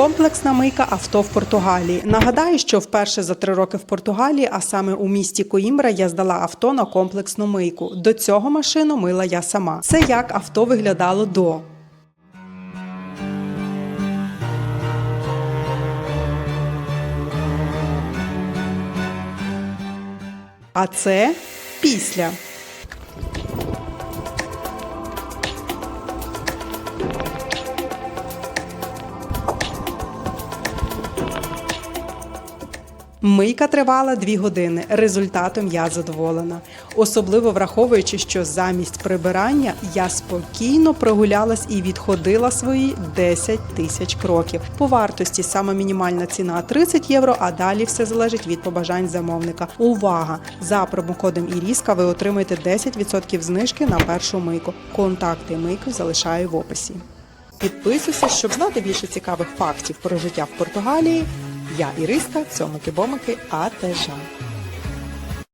Комплексна мийка авто в Португалії. Нагадаю, що вперше за три роки в Португалії, а саме у місті Коімбра, я здала авто на комплексну мийку. До цього машину мила я сама. Це як авто виглядало до. А це після. Мийка тривала дві години. Результатом я задоволена. Особливо враховуючи, що замість прибирання я спокійно прогулялась і відходила свої 10 тисяч кроків. По вартості саме мінімальна ціна 30 євро, а далі все залежить від побажань замовника. Увага! За промокодом Іріска ви отримаєте 10% знижки на першу мийку. Контакти мийки залишаю в описі. Підписуйся, щоб знати більше цікавих фактів про життя в Португалії. Я Іриста, цьомики-бомики, АТЖ.